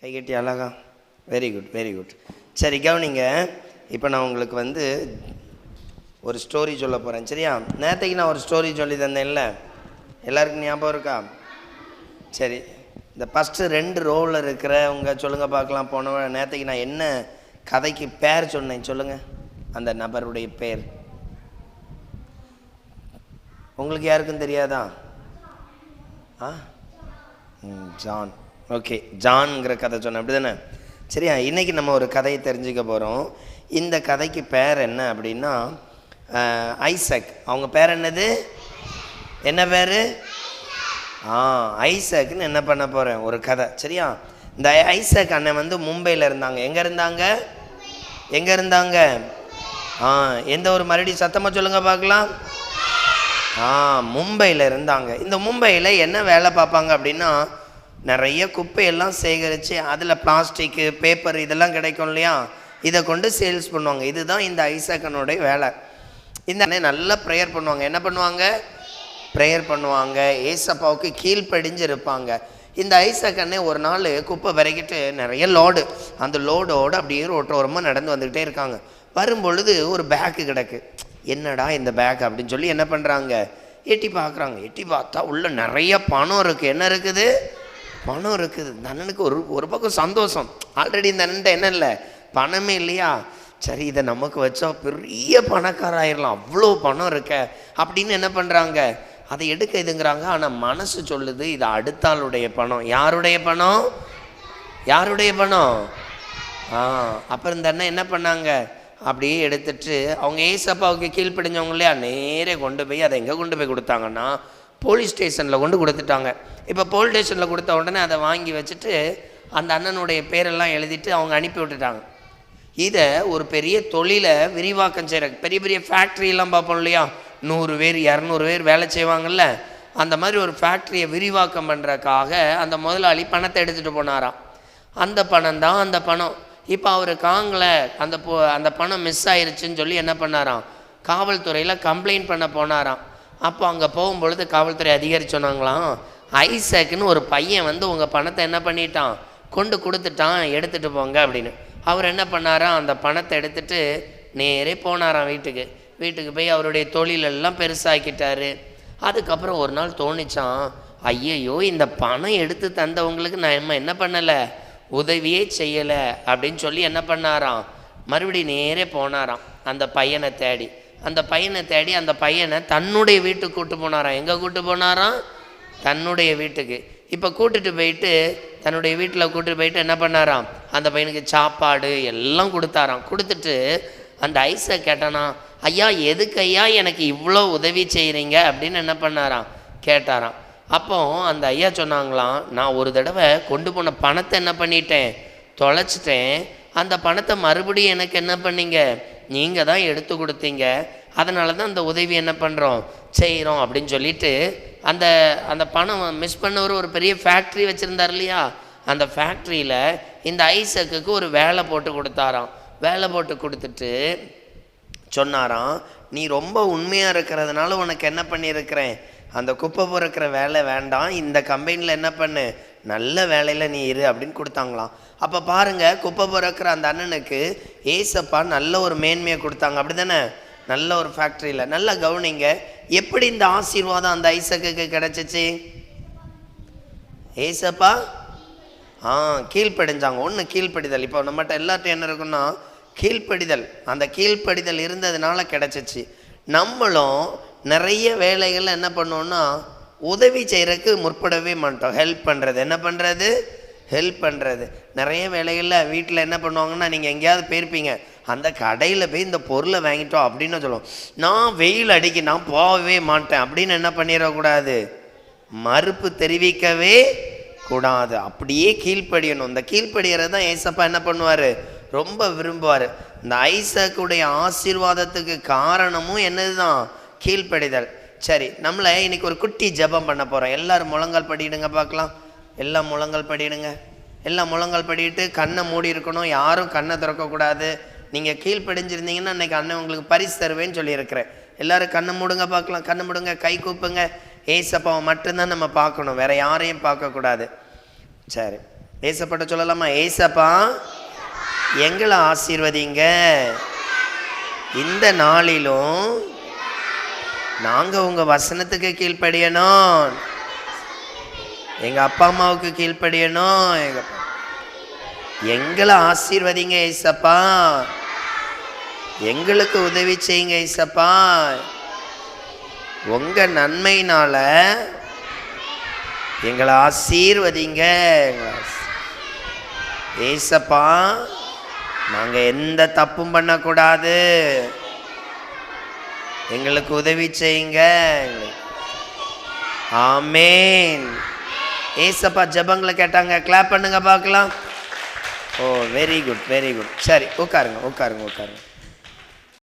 கைகட்டி அழகா. Very good very good சரி கவனிங்க. இப்போ நான் உங்களுக்கு வந்து ஒரு ஸ்டோரி சொல்ல போகிறேன் சரியா? நேற்றுக்கு நான் ஒரு ஸ்டோரி சொல்லி தந்தேன்ல. எல்லாருக்கும் ஞாபகம் இருக்கா? சரி. இந்த ஃபஸ்ட்டு ரெண்டு ரோவில் இருக்கிறவங்க சொல்லுங்கள் பார்க்கலாம். போன நேற்றுக்கு நான் என்ன கதைக்கு பேர் சொன்னேன் சொல்லுங்கள் அந்த நபருடைய பேர். உங்களுக்கு யாருக்கும் தெரியாதா? ஆ? ம், ஜான். ஓகே ஜான்ங்கிற கதை சொன்னேன் அப்படி தானே சரியா இன்றைக்கி நம்ம ஒரு கதையை தெரிஞ்சுக்க போகிறோம் இந்த கதைக்கு பேர் என்ன அப்படின்னா ஐசக். அவங்க பேர் என்னது? என்ன பேர்? ஆ ஐசக்னு என்ன பண்ண போகிறேன் ஒரு கதை சரியா? இந்த ஐசக் அண்ணன் வந்து மும்பையில் இருந்தாங்க. எங்கே இருந்தாங்க? எங்கே இருந்தாங்க? ஆ எந்த ஒரு மறுபடியும் சத்தமாக சொல்லுங்கள் பார்க்கலாம். ஆ மும்பையில் இருந்தாங்க. இந்த மும்பையில் என்ன வேலை பார்ப்பாங்க அப்படின்னா நிறைய குப்பையெல்லாம் சேகரித்து அதில் பிளாஸ்டிக்கு பேப்பர் இதெல்லாம் கிடைக்கும் இல்லையா? இதை கொண்டு சேல்ஸ் பண்ணுவாங்க. இதுதான் இந்த ஐசக்கனுடைய வேலை. இந்த நல்லா ப்ரேயர் பண்ணுவாங்க. என்ன பண்ணுவாங்க? ப்ரேயர் பண்ணுவாங்க. ஏசப்பாவுக்கு கீழ்ப்படிஞ்சு இருப்பாங்க இந்த ஐசக்கண்ணே ஒரு நாள் குப்பை விறக்கிட்டு நிறைய லோடு அந்த லோடோடு அப்படியே ரோட்டோரமாக நடந்து வந்துக்கிட்டே இருக்காங்க. வரும்பொழுது ஒரு பேக்கு கிடக்கு. என்னடா இந்த பேக் அப்படின்னு சொல்லி என்ன பண்ணுறாங்க எட்டி பார்க்குறாங்க. எட்டி பார்த்தா உள்ளே நிறைய பணம் இருக்குது என்ன இருக்குது? பணம் இருக்குது. இந்த அண்ணனுக்கு ஒரு ஒரு பக்கம் சந்தோஷம். ஆல்ரெடி இந்த அண்ணன் என்ன இல்லை? பணமே இல்லையா? சரி இதை நமக்கு வச்சா பெரிய பணக்காராயிடலாம் அவ்வளோ பணம் இருக்க. அப்படின்னு என்ன பண்ணுறாங்க அதை எடுக்க இதுங்கிறாங்க. ஆனால் மனசு சொல்லுது இது அடுத்தாளுடைய பணம். யாருடைய பணம்? யாருடைய பணம்? ஆ அப்புறம் இந்த அண்ணன் என்ன பண்ணாங்க? அப்படியே எடுத்துட்டு அவங்க ஏசப்பாவுக்கு கீழ்ப்படிஞ்சவங்க இல்லையா? நேரே கொண்டு போய் அதை எங்கே கொண்டு போய் கொடுத்தாங்கன்னா போலீஸ் ஸ்டேஷனில் கொண்டு கொடுத்துட்டாங்க. இப்போ போலீஸ் ஸ்டேஷனில் கொடுத்த உடனே அதை வாங்கி வச்சுட்டு அந்த அண்ணனுடைய பேரெல்லாம் எழுதிட்டு அவங்க அனுப்பி விட்டுட்டாங்க. இதை ஒரு பெரிய தொழிலை விரிவாக்கம் செய்கிற பெரிய பெரிய ஃபேக்ட்ரியெல்லாம் பார்ப்போம் இல்லையா? நூறு பேர் இரநூறு பேர் வேலை செய்வாங்கல்ல? அந்த மாதிரி ஒரு ஃபேக்ட்ரியை விரிவாக்கம் பண்ணுறக்காக அந்த முதலாளி பணத்தை எடுத்துகிட்டு போனாராம். அந்த பணம் தான் அந்த பணம். இப்போ அவர் காங்கல அந்த அந்த பணம் மிஸ் ஆயிருச்சுன்னு சொல்லி என்ன பண்ணாராம்? காவல்துறையில் கம்ப்ளைண்ட் பண்ண போனாராம். அப்போ அங்கே போகும்பொழுது காவல்துறை அதிகாரி சொன்னாங்களாம் ஐசக்குன்னு ஒரு பையன் வந்து உங்கள் பணத்தை என்ன பண்ணிட்டான்? கொண்டு கொடுத்துட்டான் எடுத்துகிட்டு போங்க அப்படின்னு. அவர் என்ன பண்ணாராம் அந்த பணத்தை எடுத்துட்டு நேரே போனாராம் வீட்டுக்கு. வீட்டுக்கு போய் அவருடைய தொழிலெல்லாம் பெருசாக்கிட்டார். அதுக்கப்புறம் ஒரு நாள் தோணிச்சான் ஐயையோ இந்த பணம் எடுத்து தந்தவங்களுக்கு நான் நம்ம என்ன பண்ணலை? உதவியே செய்யலை அப்படின்னு சொல்லி என்ன பண்ணாராம் மறுபடியும் நேரே போனாராம் அந்த பையனை தேடி. அந்த பையனை தேடி அந்த பையனை தன்னுடைய வீட்டுக்கு கூட்டு போனாராம். எங்கே கூட்டு போனாராம்? தன்னுடைய வீட்டுக்கு. இப்போ கூட்டுட்டு போயிட்டு தன்னுடைய வீட்டில் கூட்டிட்டு போயிட்டு என்ன பண்ணாராம்? அந்த பையனுக்கு சாப்பாடு எல்லாம் கொடுத்தாராம். கொடுத்துட்டு அந்த ஐஸை கேட்டானா ஐயா எதுக்கு ஐயா எனக்கு இவ்வளோ உதவி செய்கிறீங்க அப்படின்னு என்ன பண்ணாராம்? கேட்டாராம். அப்போ அந்த ஐயா சொன்னாங்களாம் நான் ஒரு தடவை கொண்டு போன பணத்தை என்ன பண்ணிட்டேன்? தொலைச்சிட்டேன். அந்த பணத்தை மறுபடியும் எனக்கு என்ன பண்ணீங்க? நீங்கள் தான் எடுத்து கொடுத்தீங்க. அதனால தான் அந்த உதவி என்ன பண்ணுறோம் செய்கிறோம் அப்படின்னு சொல்லிட்டு அந்த அந்த பணம் மிஸ் பண்ணவர் ஒரு பெரிய ஃபேக்ட்ரி வச்சுருந்தார் இல்லையா? அந்த ஃபேக்ட்ரியில் இந்த ஐசக்குக்கு ஒரு வேலை போட்டு கொடுத்தாராம். வேலை போட்டு கொடுத்துட்டு சொன்னாராம் நீ ரொம்ப உண்மையாக இருக்கிறதுனால உனக்கு என்ன பண்ணியிருக்கிறேன்? அந்த குப்பை பொறுக்கிற வேலை வேண்டாம். இந்த கம்பெனியில் என்ன பண்ணு? நல்ல வேலையில் நீ இரு அப்படின்னு கொடுத்தாங்களாம். அப்போ பாருங்கள் குப்பை பிறக்கிற அந்த அண்ணனுக்கு ஏசப்பா நல்ல ஒரு மேன்மையை கொடுத்தாங்க. அப்படி தானே நல்ல ஒரு ஃபேக்ட்ரியில் நல்லா கவனிங்க எப்படி இந்த ஆசீர்வாதம் அந்த ஐசக்கு கிடச்சிச்சு? ஏசப்பா? ஆ கீழ்ப்படிஞ்சாங்க. ஒன்று கீழ்ப்படிதல். இப்போ நம்மகிட்ட எல்லாத்தையும் என்ன இருக்குன்னா கீழ்ப்படிதல். அந்த கீழ்ப்படிதல் இருந்ததுனால கிடச்சிச்சு. நம்மளும் நிறைய வேலைகளில் என்ன பண்ணோன்னா உதவி செய்கிறதுக்கு முற்படவே மாட்டோம். ஹெல்ப் பண்ணுறது என்ன பண்ணுறது ஹெல்ப் பண்ணுறது நிறைய வேலைகளில் வீட்டில் என்ன பண்ணுவாங்கன்னா நீங்கள் எங்கேயாவது போயிருப்பீங்க. அந்த கடையில் போய் இந்த பொருளை வாங்கிட்டோம் அப்படின்னு சொல்லுவோம். நான் வெயில் அடிக்க நான் போகவே மாட்டேன். அப்படின்னு என்ன பண்ணிடக்கூடாது? மறுப்பு தெரிவிக்கவே கூடாது. அப்படியே கீழ்ப்படியணும். இந்த கீழ்ப்படியறது தான் ஏசப்பா என்ன பண்ணுவார்? ரொம்ப விரும்புவார். இந்த ஐசக்குடைய ஆசீர்வாதத்துக்கு காரணமும் என்னது தான் கீழ்ப்படிதல். சரி நம்மளை இன்னைக்கு ஒரு குட்டி ஜெபம் பண்ண போகிறோம் எல்லோரும் முழங்கால் படிடுங்க பார்க்கலாம். எல்லாம் முழங்கால் படிடுங்க எல்லாம் முழங்கால் படிட்டு கண்ணை மூடி இருக்கணும். யாரும் கண்ணை திறக்கக்கூடாது. நீங்கள் கீழ்ப்படிஞ்சிருந்தீங்கன்னா இன்னைக்கு அண்ணன் உங்களுக்கு பரிசு தருவேன்னு சொல்லியிருக்கிறேன் எல்லாரும் கண்ணை மூடுங்க பார்க்கலாம். கண்ணை மூடுங்க கை கூப்புங்க. ஏசப்பாவை மட்டும்தான் நம்ம பார்க்கணும். வேறு யாரையும் பார்க்கக்கூடாது. சரி ஏசப்பாட்ட சொல்லலாமா? ஏசப்பா எங்களை ஆசீர்வதிங்க. இந்த நாளிலும் நாங்கள் உங்கள் வசனத்துக்கு கீழ்ப்படியணும். எங்கள் அப்பா அம்மாவுக்கு கீழ்ப்படியணும். எங்கள் எங்களை ஆசீர்வதிங்க ஐசப்பா. எங்களுக்கு உதவி செய்யுங்க ஏசப்பா உங்கள் நன்மையினால் எங்களை ஆசீர்வதிங்க. ஏசப்பா நாங்கள் எந்த தப்பும் பண்ணக்கூடாது. எங்களுக்கு உதவி செய்யுங்க. ஆமேன். ஏசப்பா ஜெபங்களை கேட்டாங்க. கிளாப் பண்ணுங்க பார்க்கலாம். Oh very good very good சரி உட்காருங்க உட்காருங்க உட்காருங்க.